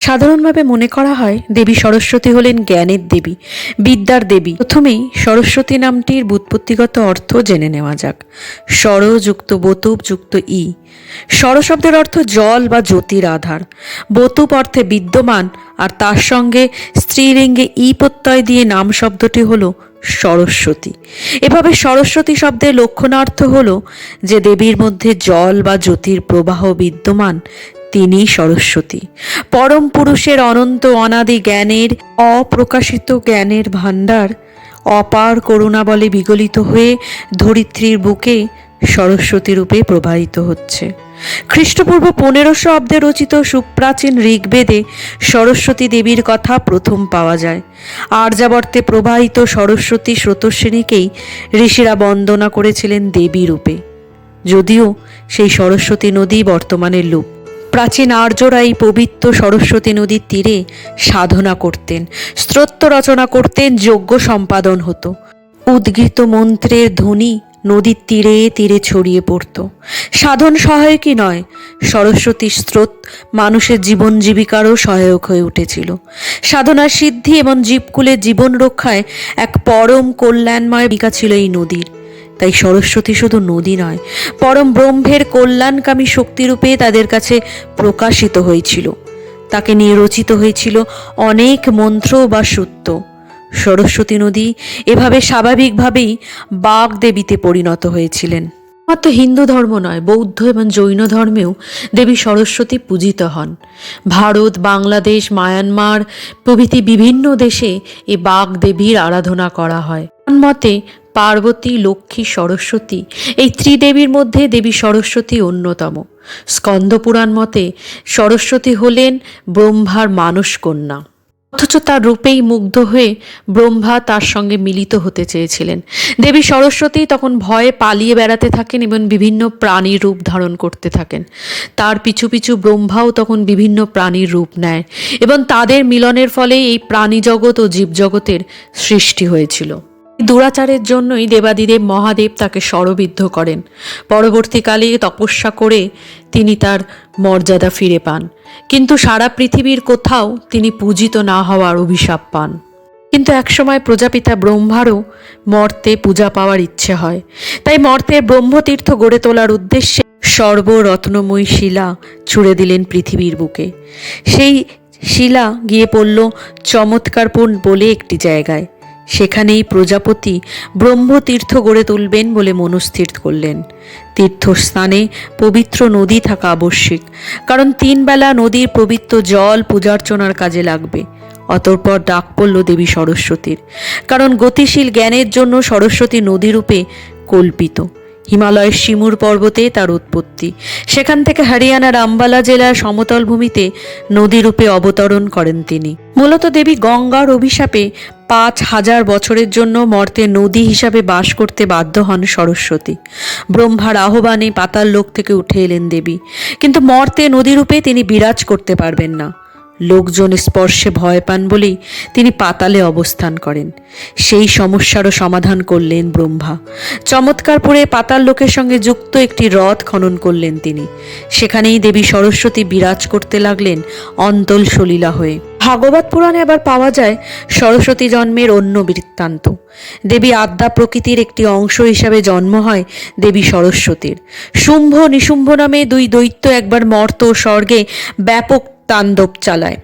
সাধারণভাবে মনে করা হয় দেবী সরস্বতী হলেন জ্ঞানের দেবী, বিদ্যার দেবী। প্রথমেই সরস্বতী নামটির ব্যুৎপত্তিগত অর্থ জেনে নেওয়া যাক। স্বর যুক্ত বতুপ যুক্ত ই। স্বর শব্দের অর্থ জল বা জ্যোতির আধার। বতুপ অর্থে বিদ্যমান, আর তার সঙ্গে স্ত্রীলিঙ্গে ই প্রত্যয় দিয়ে নাম শব্দটি হলো সরস্বতী। এভাবে সরস্বতী শব্দের লক্ষণার্থ হল যে দেবীর মধ্যে জল বা জ্যোতির প্রবাহ বিদ্যমান তিনি সরস্বতী। পরম পুরুষের অনন্ত অনাদি জ্ঞানের, অপ্রকাশিত জ্ঞানের ভাণ্ডার, অপার করুণা বলে বিগলিত হয়ে ধরিত্রীর বুকে সরস্বতী রূপে প্রবাহিত হচ্ছে। খ্রিস্টপূর্ব পনেরোশো অব্দে রচিত সুপ্রাচীন ঋগ্বেদে সরস্বতী দেবীর কথা প্রথম পাওয়া যায়। আর্যাবর্তে প্রবাহিত সরস্বতী স্রোতস্বিনীকেই ঋষিরা বন্দনা করেছিলেন দেবী রূপে। যদিও সেই সরস্বতী নদী বর্তমানে লুপ প্রাচীন আর্যরা এই পবিত্র সরস্বতী নদীর তীরে সাধনা করতেন, স্তোত্র রচনা করতেন, যজ্ঞ সম্পাদন হতো। উদ্গৃত মন্ত্রের ধ্বনি নদীর তীরে তীরে ছড়িয়ে পড়ত। সাধন সহায়কই নয় সরস্বতী স্রোত মানুষের জীবন জীবিকারও সহায়ক হয়ে উঠেছিল। সাধনার সিদ্ধি এবং জীবকুলের জীবন রক্ষায় এক পরম কল্যাণময় বিকা ছিল এই নদীর। তাই সরস্বতী শুধু নদী নয়, পরম ব্রহ্মের কল্যাণকামী শক্তিরূপে তাদের কাছে প্রকাশিত হয়েছিল। তাকে নিয়ে রচিত হয়েছিল অনেক মন্ত্র বা সূত্র। সরস্বতী নদী এভাবে স্বাভাবিকভাবেই বাঘ দেবীতে পরিণত হয়েছিলেন। মাত্র হিন্দু ধর্ম নয়, বৌদ্ধ এবং জৈন ধর্মেও দেবী সরস্বতী পূজিত হন। ভারত, বাংলাদেশ, মায়ানমার প্রভৃতি বিভিন্ন দেশে এ বাঘ দেবীর আরাধনা করা হয়। মতে পার্বতী, লক্ষ্মী, সরস্বতী। এই ত্রিদেবীর মধ্যে দেবী সরস্বতী অন্যতম। স্কন্দপুরাণ মতে সরস্বতী হলেন ব্রহ্মার মানস কন্যা অথচ তার রূপেই মুগ্ধ হয়ে ব্রহ্মা তার সঙ্গে মিলিত হতে চেয়েছিলেন। দেবী সরস্বতী তখন ভয়ে পালিয়ে বেড়াতে থাকেন এবং বিভিন্ন প্রাণীর রূপ ধারণ করতে থাকেন। তার পিছু পিছু ব্রহ্মাও তখন বিভিন্ন প্রাণীর রূপ নেয় এবং তাদের মিলনের ফলে এই প্রাণী জগৎ ও জীবজগতের সৃষ্টি হয়েছিল। দুরাচারের জন্যই দেবাদিদেব মহাদেব তাকে স্বরবিদ্ধ করেন। পরবর্তীকালে তপস্যা করে তিনি তার মর্যাদা ফিরে পান। কিন্তু সারা পৃথিবীর কোথাও তিনি পূজিত না হওয়ার অভিশাপ পান। কিন্তু একসময় প্রজাপিতা ব্রহ্মারও মর্তে পূজা পাওয়ার ইচ্ছে হয়। তাই মর্তে ব্রহ্মতীর্থ গড়ে তোলার উদ্দেশ্যে সর্বরত্নময়ী শিলা ছুড়ে দিলেন পৃথিবীর বুকে। সেই শিলা গিয়ে পড়ল চমৎকারপুর বলে একটি জায়গায়। সেখানেই প্রজাপতি ব্রহ্মতীর্থ গড়ে তুলবেন বলে মনস্থির করলেন। তীর্থস্থানে পবিত্র নদী থাকা আবশ্যিক, কারণ তিন বেলা নদীর পবিত্র জল পূজার্চনার কাজে লাগবে। অতঃপর ডাক পড়ল দেবী সরস্বতীর, কারণ গতিশীল জ্ঞানের জন্য সরস্বতী নদীরূপে কল্পিত। হিমালয়ের শিমুর পর্বতে তার উৎপত্তি, সেখান থেকে হরিয়ানার আম্বালা জেলার সমতল ভূমিতে নদীরূপে অবতরণ করেন তিনি। মূলত দেবী গঙ্গার অভিশাপে পাঁচ হাজার বছরের জন্য মর্তে নদী হিসাবে বাস করতে বাধ্য হন সরস্বতী। ব্রহ্মার আহ্বানে পাতাল লোক থেকে উঠে এলেন দেবী। কিন্তু মর্তে নদীরূপে তিনি বিরাজ করতে পারবেন না। লোকজন স্পর্শে ভয় পান বলেই তিনি পাতালে অবস্থান করেন। সেই সমস্যারও সমাধান করলেন ব্রহ্মা। চমৎকার পরে পাতাল লোকের সঙ্গে যুক্ত একটি রথ খনন করলেন তিনি। সেখানেই দেবী সরস্বতী বিরাজ করতে লাগলেন অন্তল সলীলা হয়ে। ভাগবত পুরাণে আবার পাওয়া যায় সরস্বতী জন্মের অন্য বৃত্তান্ত। দেবী আদ্যা প্রকৃতির একটি অংশ হিসাবে জন্ম হয় দেবী সরস্বতীর। শুম্ভ নিশুম্ভ নামে দুই দৈত্য একবার মর্ত স্বর্গে ব্যাপক তাণ্ডব চালায়।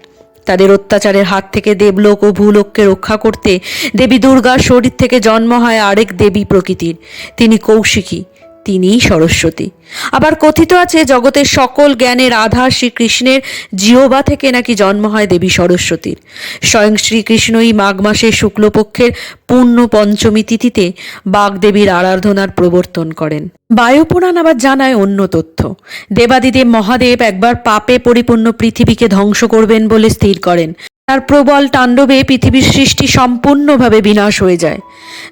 তাদের অত্যাচারের হাত থেকে দেবলোক ও ভূলোককে রক্ষা করতে দেবী দুর্গার শরীর থেকে জন্ম হয় আরেক দেবী প্রকৃতির। তিনি কৌশিকী, তিনিই সরস্বতী। আবার কথিত আছে, জগতের সকল জ্ঞানের আধার শ্রীকৃষ্ণের জিহবা থেকে নাকি জন্ম হয় দেবী সরস্বতীর। স্বয়ং শ্রীকৃষ্ণই মাঘ মাসের শুক্লপক্ষের পূর্ণ পঞ্চমী তিথিতে বাগদেবীর আরাধনার প্রবর্তন করেন। বায়ুপুরাণ আবার জানায় অন্য তথ্য। দেবাদিদেব মহাদেব একবার পাপে পরিপূর্ণ পৃথিবীকে ধ্বংস করবেন বলে স্থির করেন। তার প্রবল তাণ্ডবে পৃথিবীর সৃষ্টি সম্পূর্ণভাবে বিনাশ হয়ে যায়।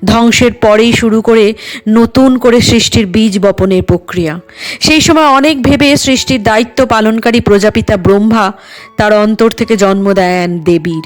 ধ্বংসের পরেই শুরু করে নতুন করে সৃষ্টির বীজ বপনের প্রক্রিয়া। সেই সময় অনেক ভেবে সৃষ্টির দায়িত্ব পালনকারী প্রজাপিতা ব্রহ্মা তার অন্তর থেকে জন্ম দেন দেবীর।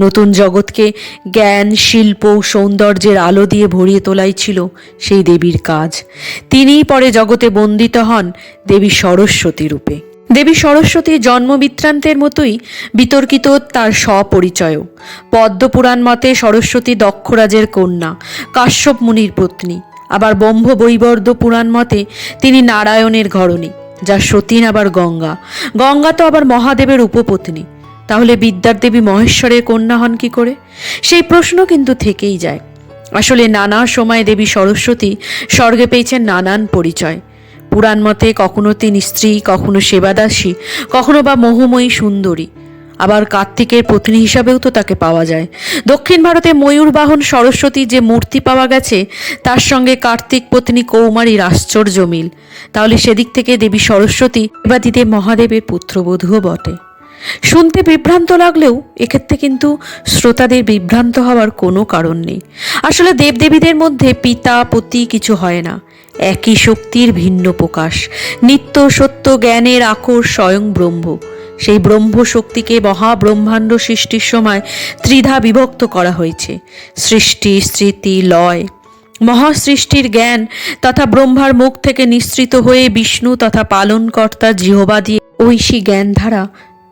নতুন জগৎকে জ্ঞান, শিল্প, সৌন্দর্যের আলো দিয়ে ভরিয়ে তোলাই ছিল সেই দেবীর কাজ। তিনিই পরে জগতে বন্দিত হন দেবী সরস্বতী রূপে। দেবী সরস্বতীর জন্মবৃত্তান্তের মতোই বিতর্কিত তার স্বপরিচয়ও। পদ্মপুরাণ মতে সরস্বতী দক্ষরাজের কন্যা, কাশ্যপ মুনির পত্নী। আবার ব্রহ্ম বৈবর্ধ পুরাণ মতে তিনি নারায়ণের ঘরণী, যা সতীন আবার গঙ্গা। গঙ্গা তো আবার মহাদেবের উপপত্নী। তাহলে বিদ্যার দেবী মহেশ্বরের কন্যা হন কি করে? সেই প্রশ্ন কিন্তু থেকেই যায়। আসলে নানা সময় দেবী সরস্বতী স্বর্গে পেয়েছেন নানান পরিচয়। পুরাণ মতে কখনো তিনি স্ত্রী, কখনো সেবাদাসী, কখনো বা মোহময়ী সুন্দরী। আবার কার্তিকের পত্নী হিসাবেও তো তাকে পাওয়া যায়। দক্ষিণ ভারতে ময়ূরবাহন সরস্বতী যে মূর্তি পাওয়া গেছে, তার সঙ্গে কার্তিক পত্নী কৌমারীর আশ্চর্য মিল। তাহলে সেদিক থেকে দেবী সরস্বতী এবাদিতে মহাদেবের পুত্রবধূও বটে। শুনতে বিভ্রান্ত লাগলেও এক্ষেত্রে কিন্তু শ্রোতাদের বিভ্রান্ত হওয়ার কোনো কারণ নেই। আসলে দেবদেবীদের মধ্যে পিতা, পতি কিছু হয় না। একই শক্তির ভিন্ন প্রকাশ। নিত্য সত্য জ্ঞানের আকর স্বয়ং ব্রহ্ম। সেই ব্রহ্ম শক্তিকে মহাব্রহ্মাণ্ড সৃষ্টির সময় ত্রিধা বিভক্ত করা হয়েছে। সৃষ্টি, স্মৃতি, লয়। মহাসৃষ্টির জ্ঞান তথা ব্রহ্মার মুখ থেকে নিঃসৃত হয়ে বিষ্ণু তথা পালনকর্তা জিহবা দিয়ে ঐশী জ্ঞান ধারা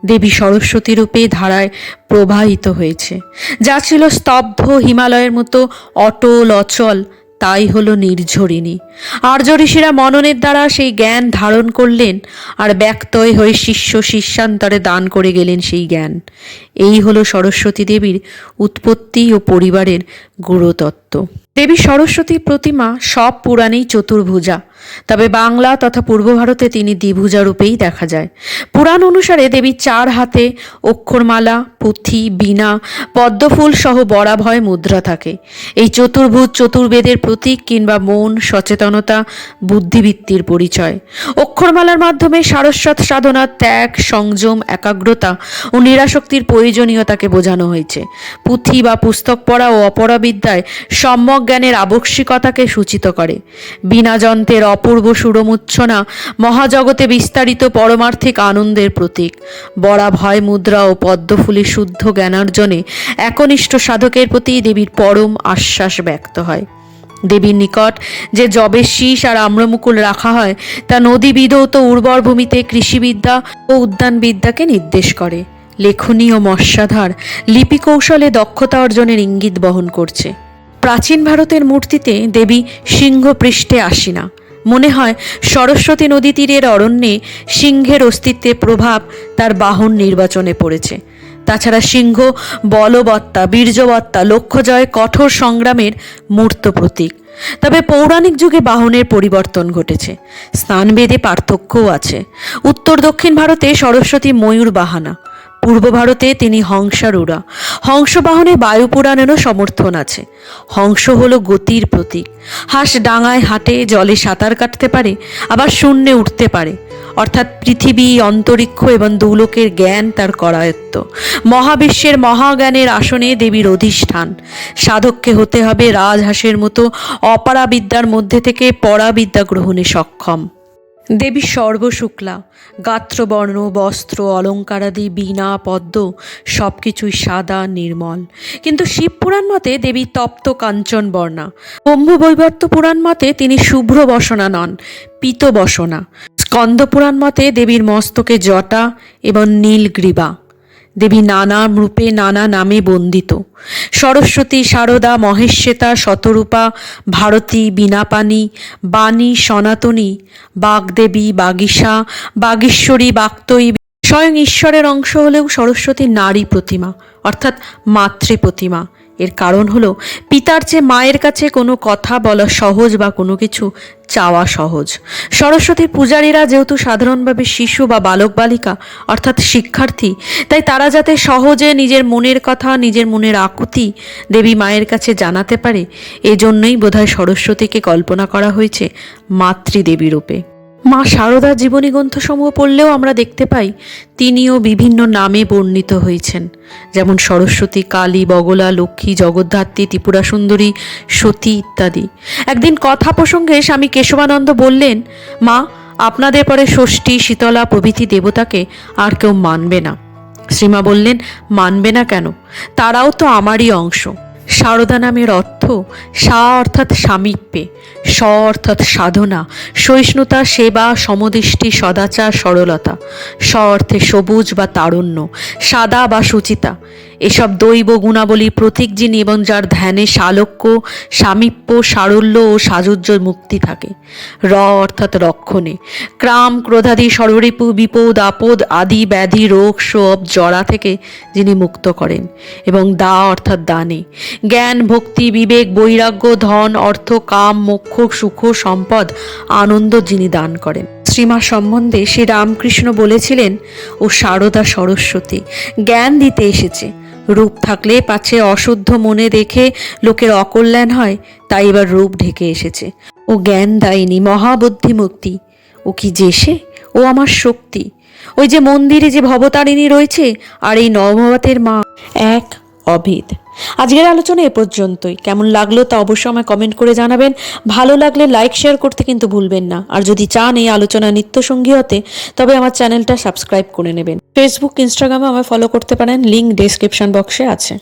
দেবী সরস্বতী রূপে ধারায় প্রবাহিত হয়েছে। যা ছিল স্তব্ধ হিমালয়ের মতো অটল, অচল তাই হল নির্ঝরিণী। আর্য ঋষিরা মননের দ্বারা সেই জ্ঞান ধারণ করলেন, আর ব্যক্তয় হয়ে শিষ্য শিষ্যান্তরে দান করে গেলেন সেই জ্ঞান। এই হল সরস্বতী দেবীর উৎপত্তি ও পরিবারের গুরুতত্ত্ব। দেবী সরস্বতী প্রতিমা সব পুরাণেই চতুর্ভুজা। তবে বাংলা তথা পূর্ব ভারতে তিনি দ্বিভুজা রূপেই দেখা যায়। পুরাণ অনুসারে দেবী চার হাতে অক্ষরমালা, পুঁথি, বীণা, পদ্মফুল সহ বরাভয় মুদ্রা থাকে। এই চতুর্ভুজ, চতুর্বেদের প্রতীক কিংবা মন, সচেতনতা, বুদ্ধিবৃত্তির পরিচয়। অক্ষরমালার মাধ্যমে সারস্বত সাধনা, ত্যাগ, সংযম, একাগ্রতা ও নিরাশক্তির প্রয়োজনীয়তাকে বোঝানো হয়েছে। পুঁথি বা পুস্তক পড়া ও অপরাবিদ্যায় সম্যক জ্ঞানের আবশ্যিকতাকে সূচিত করে। বিনা যন্ত্রের অপূর্ব সুরমুচ্ছনা, মহাজগতে বিস্তারিত পরমার্থিক আনন্দের প্রতীক। বড়া ভয় মুদ্রা ও পদ্মফুলি শুদ্ধ জ্ঞানার্জনে একনিষ্ঠ সাধকের প্রতি দেবীর পরম আশ্বাস ব্যক্ত হয়। দেবীর নিকট যে জবের শীষ আর আম্রমুকুল রাখা হয়, তা নদী বিধৌত উর্বর ভূমিতে কৃষিবিদ্যা ও উদ্যানবিদ্যাকে নির্দেশ করে। লেখনী ও মৎস্যাধার লিপি কৌশলে দক্ষতা অর্জনের ইঙ্গিত বহন করছে। প্রাচীন ভারতের মূর্তিতে দেবী সিংহ পৃষ্ঠে আসিনা। মনে হয় সরস্বতী নদী তীরের অরণ্যে সিংহের অস্তিত্বের প্রভাব তার বাহন নির্বাচনে পড়েছে। তাছাড়া সিংহ, বলবত্তা, বীর্যবত্তা, লক্ষ্যজয়, কঠোর সংগ্রামের মূর্ত প্রতীক। তবে পৌরাণিক যুগে বাহনের পরিবর্তন ঘটেছে। স্থানভেদে পার্থক্যও আছে। উত্তর দক্ষিণ ভারতে সরস্বতী ময়ূর বাহানা। পূর্ব ভারতে তিনি হংসারুরা হংস বাহনে বায়ুপুরাণেরও সমর্থন আছে। হংস হল গতির প্রতীক। হাঁস ডাঙায় হাঁটে, জলে সাঁতার কাটতে পারে, আবার শূন্যে উঠতে পারে। অর্থাৎ পৃথিবী, অন্তরিক্ষ এবং দুলোকের জ্ঞান তার করায়ত্ত। মহাবিশ্বের মহাজ্ঞানের আসনে দেবীর অধিষ্ঠান। সাধককে হতে হবে রাজহাঁসের মতো অপারাবিদ্যার মধ্যে থেকে পরাবিদ্যা গ্রহণে সক্ষম। দেবী সর্বশুক্লা গাত্রবর্ণ, বস্ত্র, অলঙ্কারাদি, বীণা, পদ্ম সব কিছুই সাদা, নির্মল। কিন্তু শিব পুরাণ মতে দেবী তপ্ত কাঞ্চন বর্ণা। ব্রহ্মবৈবর্ত পুরাণ মতে তিনি শুভ্র বসনা নন, পিত বসনা। স্কন্দপুরাণ মতে দেবীর মস্তকে জটা এবং নীল গ্রীবা। দেবী নানা রূপে নানা নামে বন্দিত। সরস্বতী শারদা মহেশ্বেতা, শতরূপা, ভারতী বীণাপানি বাণী, সনাতনী, বাগদেবী বাগিসা বাগীশ্বরী বাক্তয়ী স্বয়ং ঈশ্বরের অংশ হলেও সরস্বতী নারী প্রতিমা, অর্থাৎ মাতৃ প্রতিমা। এর কারণ হলো, পিতার চেয়ে মায়ের কাছে কোনো কথা বলা সহজ বা কোনো কিছু চাওয়া সহজ। সরস্বতীর পূজারীরা যেহেতু সাধারণভাবে শিশু বা বালক বালিকা, অর্থাৎ শিক্ষার্থী, তাই তারা যাতে সহজে নিজের মনের কথা, নিজের মনের আকুতি দেবী মায়ের কাছে জানাতে পারে, এজন্যই বোধহয় সরস্বতীকে কল্পনা করা হয়েছে মাতৃদেবী রূপে। মা শারদার জীবনী গ্রন্থসমূহ পড়লেও আমরা দেখতে পাই, তিনিও বিভিন্ন নামে বর্ণিত হয়েছেন। যেমন সরস্বতী, কালী, বগলা, লক্ষ্মী, জগদ্ধাত্রী, ত্রিপুরা সুন্দরী, সতী ইত্যাদি। একদিন কথা প্রসঙ্গে স্বামী কেশবানন্দ বললেন, মা, আপনাদের পরে ষষ্ঠী, শীতলা প্রভৃতি দেবতাকে আর কেউ মানবে না। শ্রীমা বললেন, মানবে না কেন? তারাও তো আমারই অংশ। সারদা নামের অর্থ সা অর্থাৎ সামীপ্যে, স অর্থাৎ সাধনা, সহিষ্ণুতা, সেবা, সমদৃষ্টি, সদাচার, সরলতা, স অর্থে সবুজ বা তারুণ্য, সাদা বা সুচিতা। এসব দৈব গুণাবলী প্রতীক যিনি এবং যার ধ্যানে সালোক্য সামীপ্য, সারল্য ও সাজুজ্য মুক্তি থাকে। র অর্থাৎ রক্ষণে। ক্রাম, ক্রোধাদি সর্বরিপু বিপদ, আপদ আদি, ব্যাধি, রোগ, শোভ জড়া থেকে যিনি মুক্ত করেন এবং দা অর্থাৎ দানে। জ্ঞান, ভক্তি, বিবেক, বৈরাগ্য, ধন, অর্থ, কাম, মোক্ষ, সুখ, সম্পদ, আনন্দ যিনি দান করেন। শ্রীমা সম্বন্ধে শ্রী রামকৃষ্ণ বলেছিলেন, ও সারদা সরস্বতী, জ্ঞান দিতে এসেছে রূপ থাকলে পাছে অশুদ্ধ মনে দেখে লোকের অকল্যাণ হয়, তাই এবার রূপ ঢেকে এসেছে। ও জ্ঞান দায়নি মহাবুদ্ধি মুক্তি ও কি যে সে? ও আমার শক্তি। ওই যে মন্দিরে যে ভবতারিণী রয়েছে, আর এই নবভাতের মা। এক অভেদ। আজকের আলোচনা এ পর্যন্তই। কেমন লাগল তা অবশ্যই আমায় কমেন্ট করে জানাবেন। ভালো লাগলে লাইক শেয়ার করতে কিন্তু ভুলবেন না। আর যদি চান এই আলোচনা নিত্যসঙ্গী হতে, তবে আমার চ্যানেলটা সাবস্ক্রাইব করে নেবেন। ফেসবুক ইনস্টাগ্রামে আমায় ফলো করতে পারেন। লিঙ্ক ডেসক্রিপশন বক্সে আছে।